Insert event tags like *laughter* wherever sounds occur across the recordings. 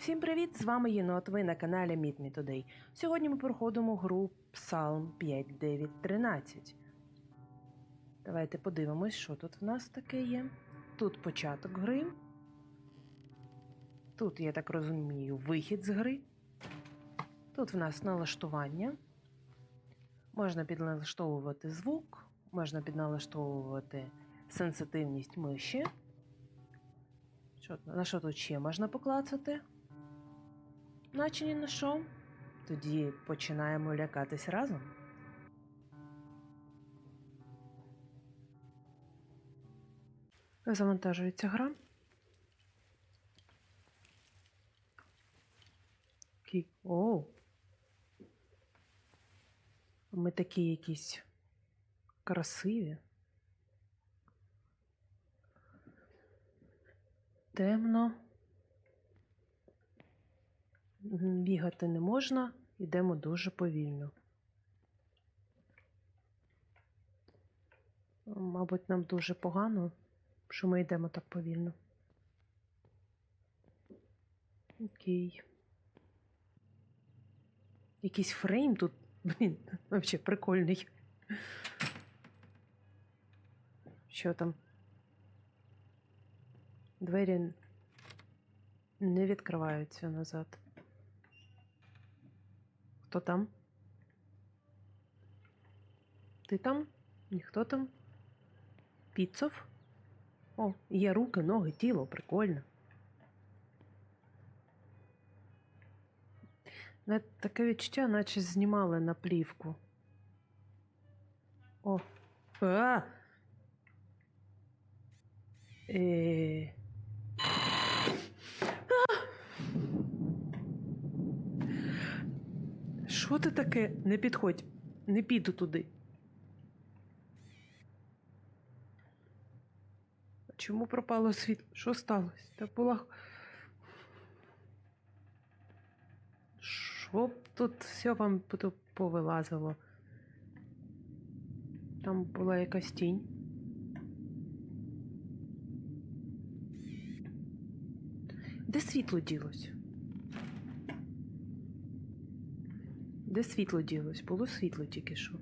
Всім привіт! З вами Єнот. Ви на каналі Meet Me Today. Сьогодні ми проходимо гру Psalm 5, 9, 13. Давайте подивимось, що тут в нас таке є. Тут початок гри. Тут, я так розумію, вихід з гри. Тут в нас налаштування. Можна підналаштовувати звук, можна підналаштовувати сенситивність миші. На що тут ще можна поклацати? Наче ні на що. Тоді починаємо лякатись разом. Завантажується гра. Кі- Оу. Ми такі якісь красиві. Темно. Бігати не можна, йдемо дуже повільно. Мабуть, нам дуже погано, що ми йдемо так повільно. Окей. Якийсь фрейм тут, блін, *laughs* взагалі прикольний. Що там? Двері не відкриваються назад. Хто там? Ти там? Ніхто там? Піцов? О, є руки, ноги, тіло, прикольно. Таке відчуття, наче знімали на плівку. О. А! Е... Що ти таке? Не підходь, не піду туди. Чому пропало світло? Що сталося? Та була. Що тут все вам повилазило? Там була якась тінь. Де світло ділось? Де світло ділось? Було світло тільки що.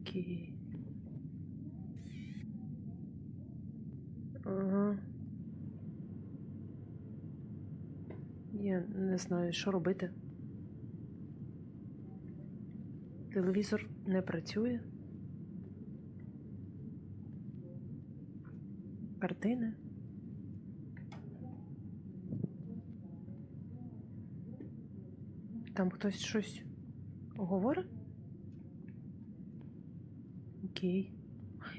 Окей. Ага. Я не знаю, що робити. Телевізор не працює. Картини. Там хтось щось говорить? Окей.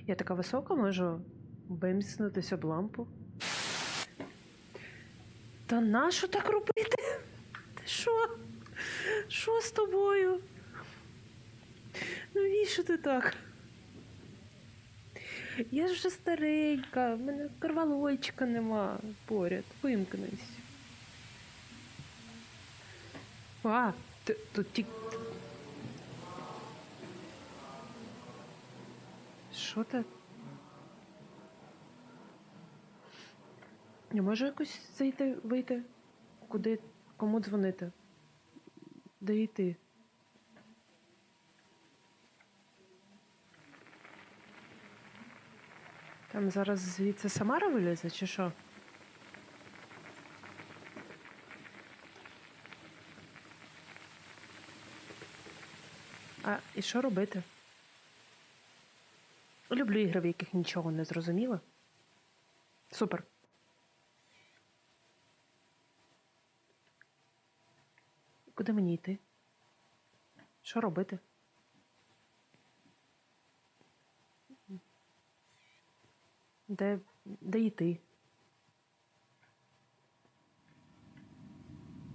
Я така висока, можу виміснутися об лампу. Та нащо так робити? Ти що? Що з тобою? Навіщо ти так? Я ж вже старенька, в мене карвалольчика нема поряд. Вимкнись. А, тут ті... Що ти? Я можу якось зайти, вийти? Куди? Кому дзвонити? Де йти? Там зараз звідси Самара вилізе, чи що? А і що робити? Люблю ігри, в яких нічого не зрозуміло. Супер. Куди мені йти? Що робити? Де, де йти?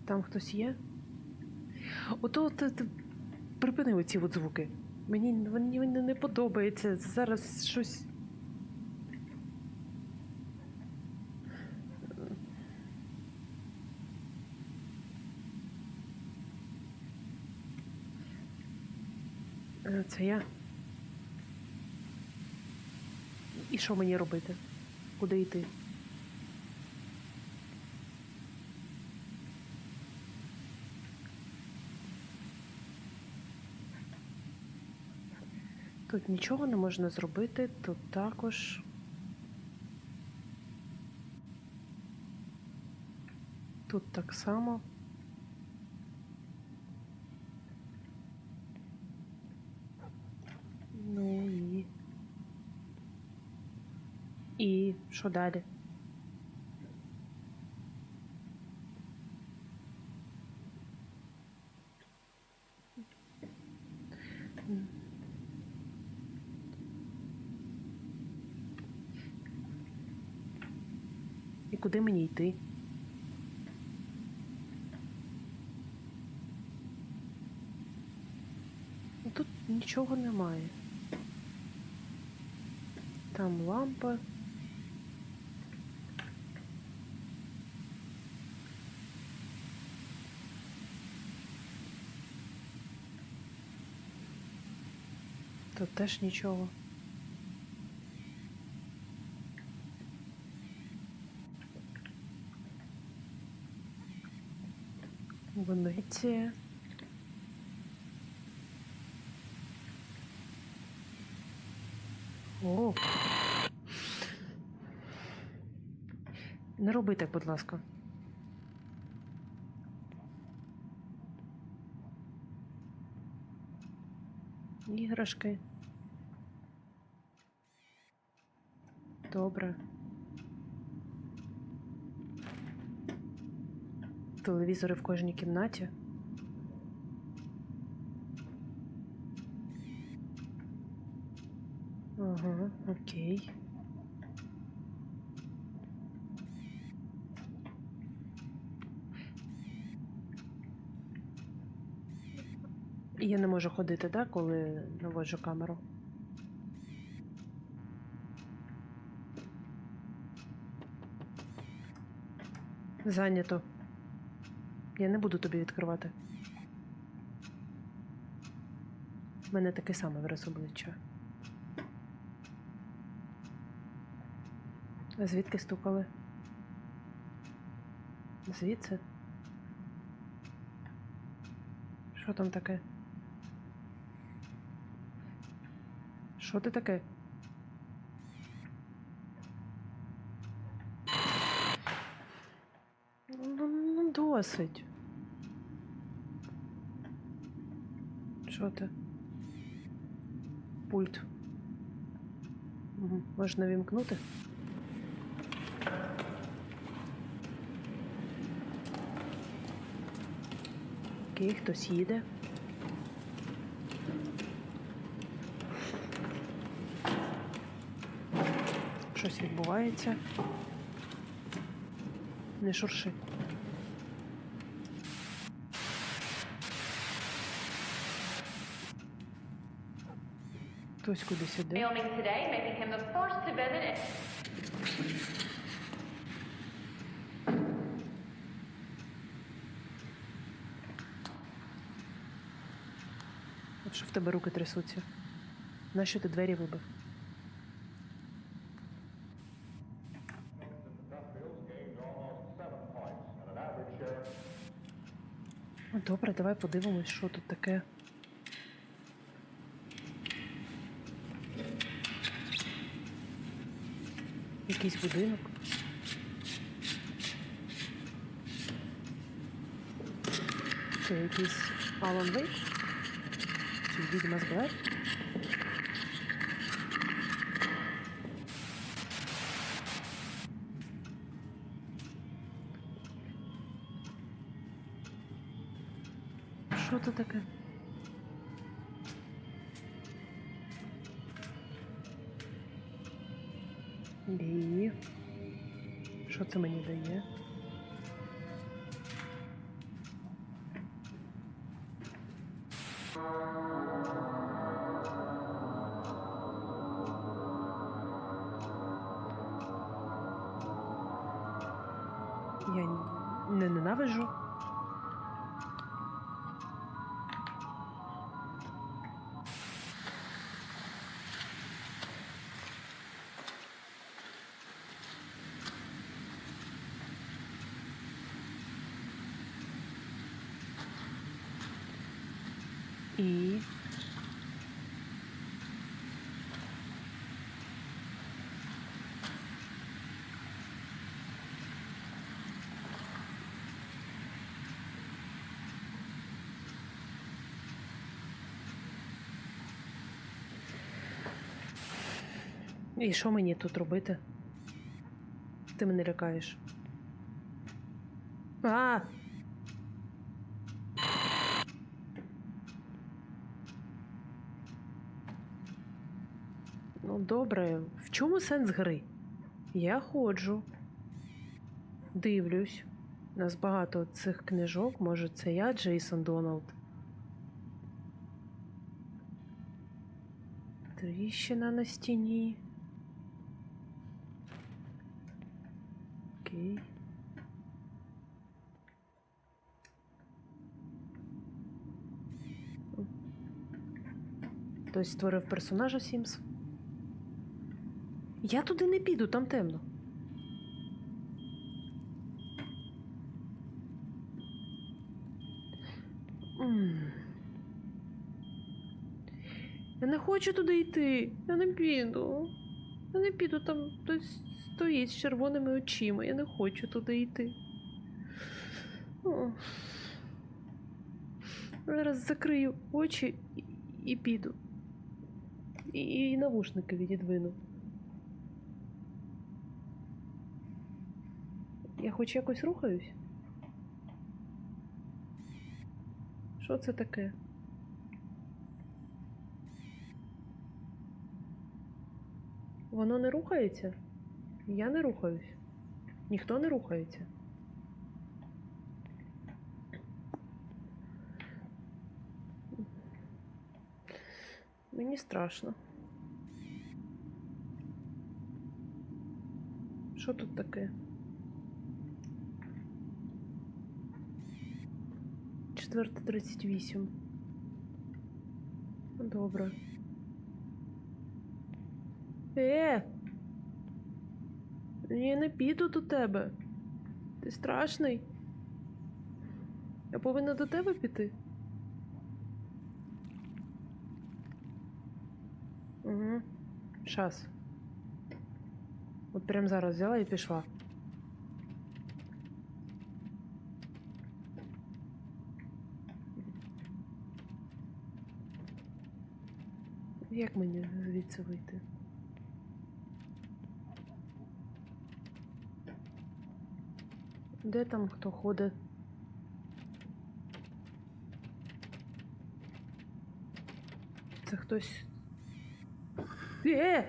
Там хтось є? Ото припини оці от звуки. Мені вони не подобається. Зараз щось. Е, Це я. І що мені робити? Куди йти? Тут нічого не можна зробити, тут також. Тут так само. Ну і. І що далі? Куди мені йти? Тут нічого немає. Там лампа. Тут теж нічого. Венеція. О. Не роби так, будь ласка. Іграшки. Добре. Телевізори в кожній кімнаті. Ага, окей. Я не можу ходити, так, коли наводжу камеру. Зайнято. Я не буду тобі відкривати. У мене таке саме вираз обличчя. А звідки стукали? Звідси? Що там таке? Що ти таке? Ну, ну досить. Що ти? Пульт. Угу. Можна вімкнути? Окей, хтось їде. Щось відбувається. Не шурши. Хтось кудись іде. От що в тебе руки трясуться? Нащо ти двері вибив? Ну, добре, давай подивимось, що тут таке. Якийсь будинок. Це якийсь Alan Wake? Чи відьма з Блер? Що це таке? Я не ненавиджу. І І що мені тут робити? Ти мене лякаєш. А! Ну, добре, в чому сенс гри? Я ходжу, дивлюсь. У нас багато цих книжок. Може, це я, Джейсон Доналд. Тріщина на стіні. Окей. Хтось створив персонажа Сімс. Я туди не піду, там темно. Я не хочу туди йти. Я не піду. Я не піду, там хтось стоїть з червоними очима. Я не хочу туди йти. О. Зараз закрию очі і, піду. І, і навушники відідвину. Я хоч якось рухаюсь? Що це таке? Воно не рухається? Я не рухаюсь. Ніхто не рухається. Мені страшно. Що тут таке? Четверта тридцять вісім. Добре. Е! Я не піду до тебе. Ти страшний. Я повинна до тебе піти. Угу. Щас. От прям зараз взяла і пішла. Як мені звідси вийти? Де там хто ходить? Це хтось. Е!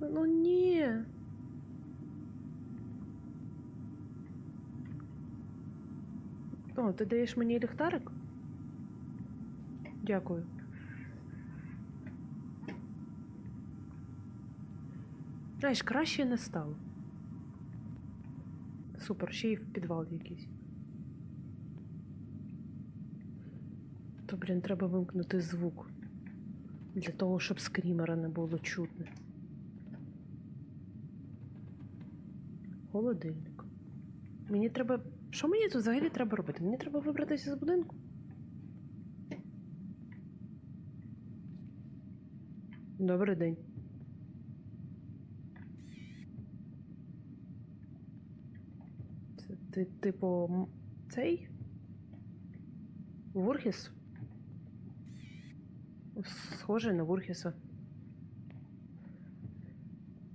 Ну ні. О, ти даєш мені ліхтарик? Дякую. Знаєш, краще не стало. Супер, ще й в підвал якийсь. То, блін, треба вимкнути звук. Для того, щоб скрімера не було чутно. Холодильник. Мені треба. Що мені тут взагалі треба робити? Мені треба вибратися з будинку. Добрий день. Це ти, типу, цей? Вурхіс? Схожий на Вурхіса.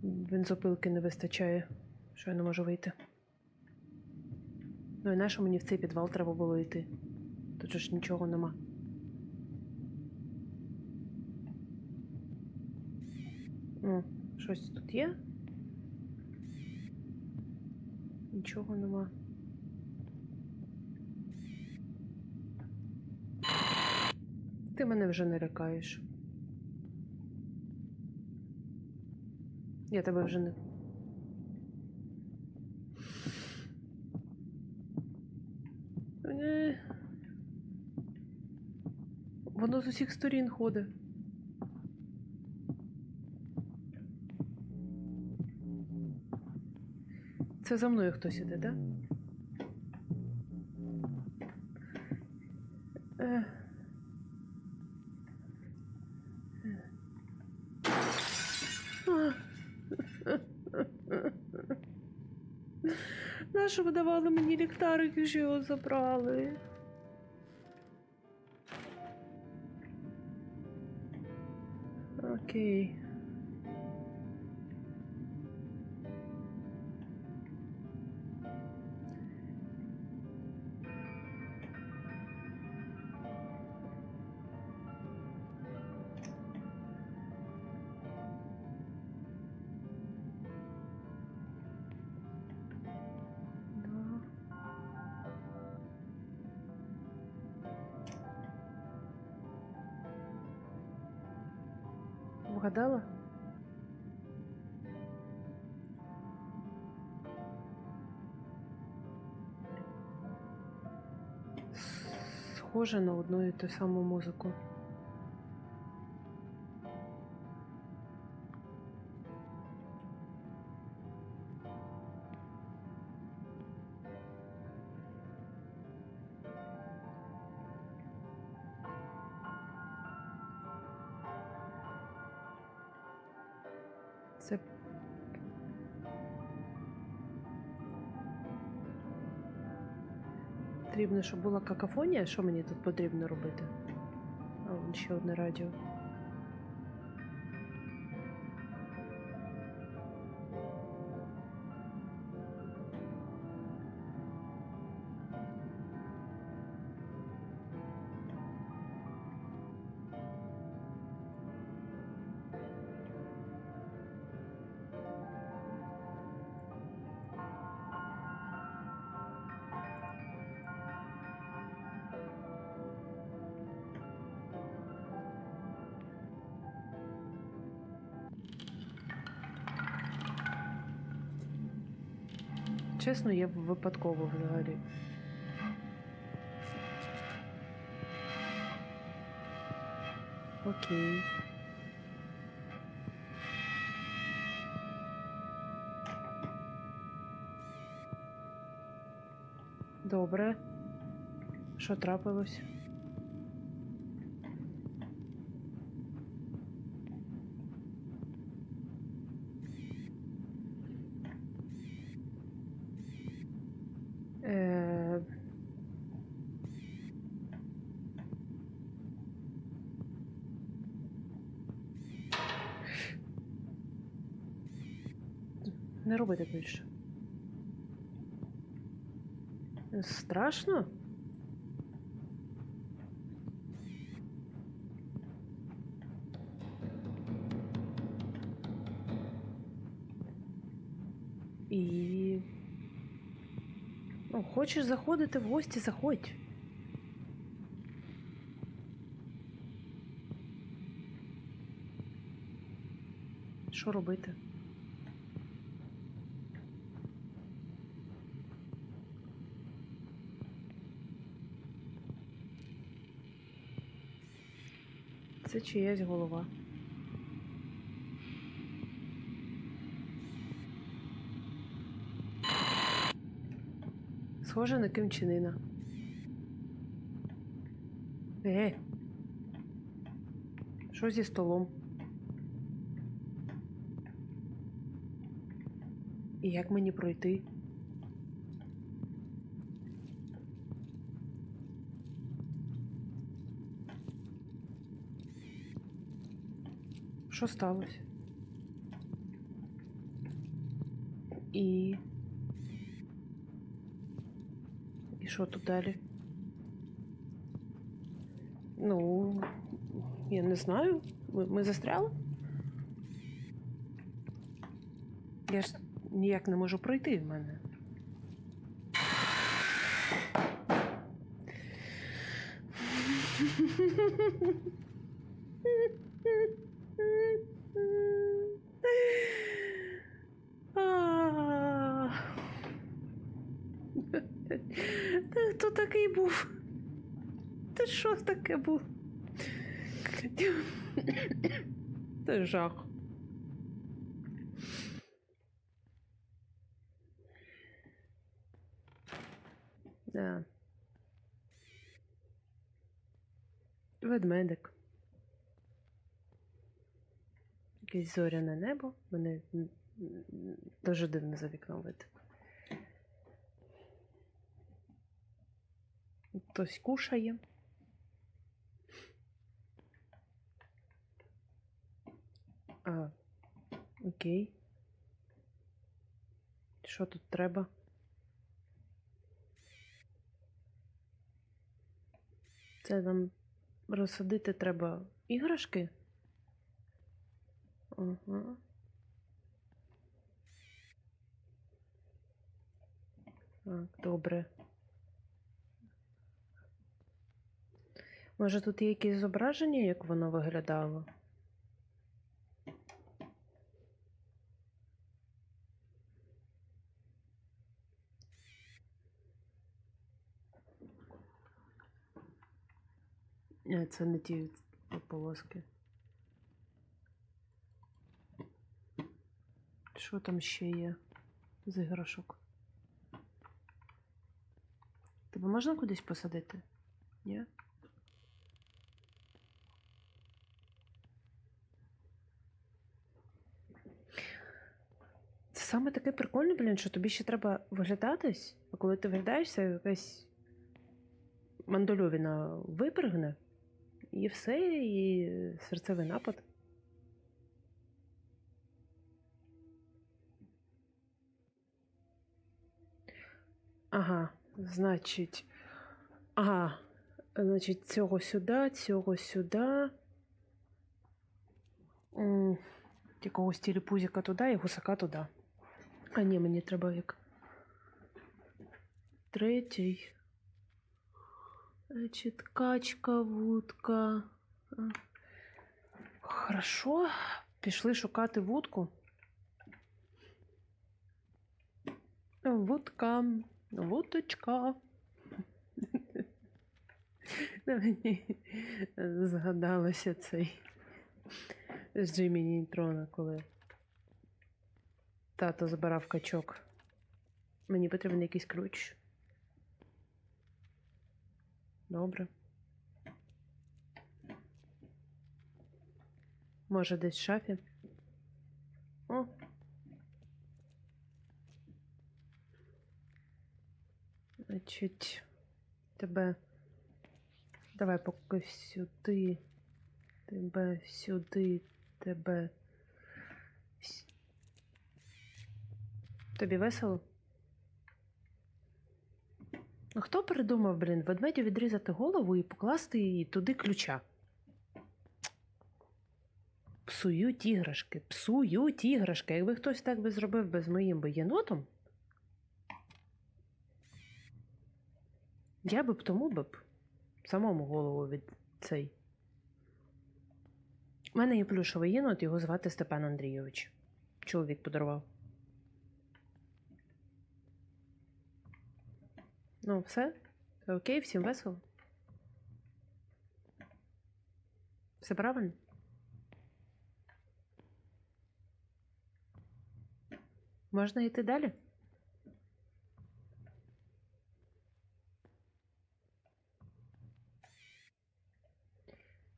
Бензопилки не вистачає, що я не можу вийти. Ну і нащо мені в цей підвал треба було йти? Тут ж нічого нема. Ну, щось тут є? Нічого нема. Ти мене вже не лякаєш. Я тебе вже не. Е. Воно з усіх сторін ходить. Це за мною хтось іде, так? Да? що ви давали мені ліхтарик, і що його забрали? Окей. Вгадала? Схоже на одну і ту саму музику. Потрібно, щоб була какафонія. Що мені тут потрібно робити? А, ще одне радіо. Я випадково взагалі. Окей. Добре. Що трапилось? Е... Не більше. Страшно? І. Ну, хочеш заходити в гості, заходь. Що робити? Це чиясь голова. Схоже на кимчинина. Е. Що зі столом? І як мені пройти? Що сталося? І. І що тут далі? Ну, я не знаю. Ми, ми застряли? Я ж ніяк не можу пройти в мене. А. Та Хто такий був? Та що таке був? Жах. Да. Ведмедик. Якесь зоряне небо. Мене дуже дивно за вікном видно. Хтось кушає. А, окей. Що тут треба? Це нам розсадити треба іграшки? Ага. Так, добре. Може, тут є якісь зображення, як воно виглядало? Це не ті полоски. Що там ще є з іграшок? Тебе можна кудись посадити? Ні? Це саме таке прикольне, блін, що тобі ще треба виглядатись, а коли ти виглядаєшся, якась мандольовіна випригне, і все, і серцевий напад. Ага, значить. Ага. Значить, цього сюди, цього сюди. Якогось тіліпузика туди і гусака туди. А ні, мені треба як. Третій. Значить, качка, вудка. Хорошо. Пішли шукати вудку. Вудка, вудочка. *laughs* Мені згадалося цей з Джиммі Нейтрона, коли тато збирав качок. Мені потрібен якийсь ключ. Добре. Може, десь в шафі? О. Значить, тебе. Давай поки сюди. Тебе сюди, тебе. Тобі весело? Хто придумав, блін, ведмедю відрізати голову і покласти її туди ключа? Псують іграшки, псують іграшки. Якби хтось так би зробив би з моїм би єнотом, я би б тому би б самому голову від цей. У мене є плюшовий єнот, його звати Степан Андрійович. Чоловік подарував. Ну, все? Окей, всім весело? Все правильно? Можна йти далі?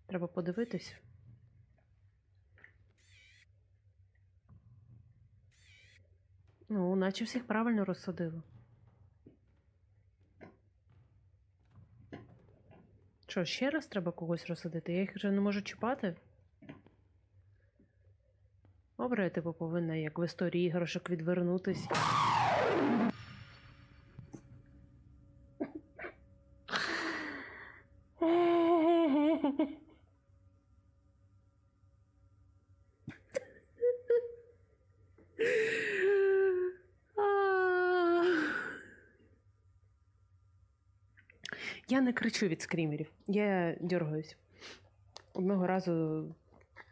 Треба подивитись. Ну, наче всіх правильно розсадило. Що, ще раз треба когось розсадити? Я їх вже не можу чіпати. Добре, я типу повинна, як в історії іграшок, відвернутись. *laughs* Я не кричу від скрімерів, я дергаюсь. Одного разу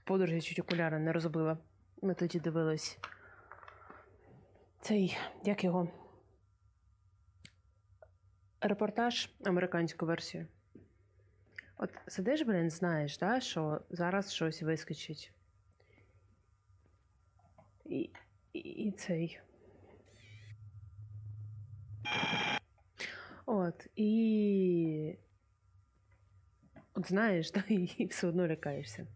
подружі чуть окуляри не розбила. Ми тоді дивились. Цей, як його? Репортаж, американську версію. От сидиш, блін, знаєш, да, що зараз щось вискочить. І, і, і цей. От, і знаєш, та і все одно лякаєшся.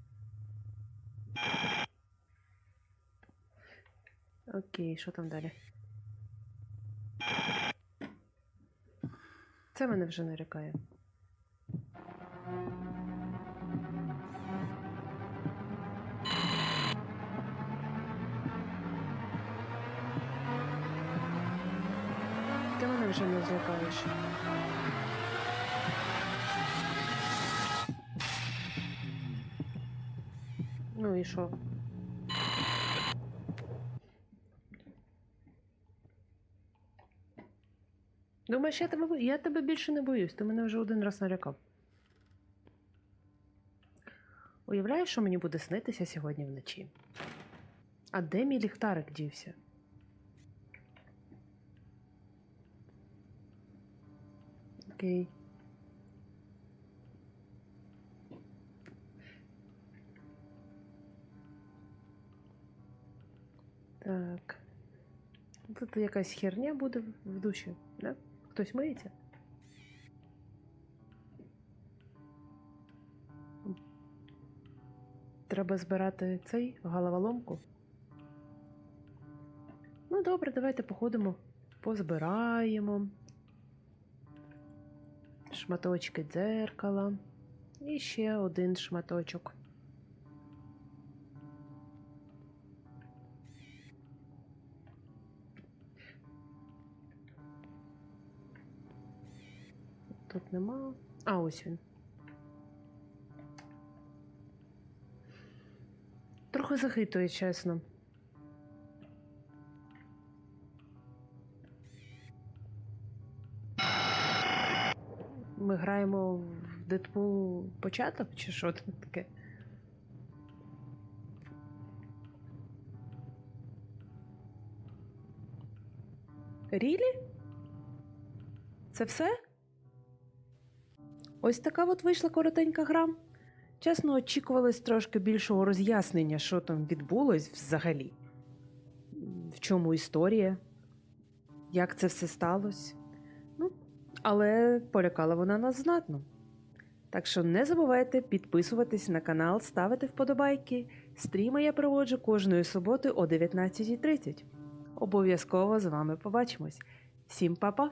Окей, що там далі? Це мене вже не лякає. Ти мене вже не злякаєш. Ну і що? Думаєш, я тебе, я тебе більше не боюсь, ти мене вже один раз налякав. Уявляєш, що мені буде снитися сьогодні вночі? А де мій ліхтарик дівся? Окей. Тут якась херня буде в- душі, да? Хтось миється? Треба збирати цей головоломку. Ну, добре, давайте походимо, позбираємо. Шматочки дзеркала. І ще один шматочок. Нема. А, ось він. Трохи захитує, чесно. Ми граємо в Дедпул початок, чи що там таке? Рілі? Це все? Ось така от вийшла коротенька гра. Чесно, очікувалось трошки більшого роз'яснення, що там відбулось взагалі. В чому історія, як це все сталося. Ну, але полякала вона нас знатно. Так що не забувайте підписуватись на канал, ставити вподобайки. Стріми я проводжу кожної суботи о 19.30. Обов'язково з вами побачимось. Всім па-па!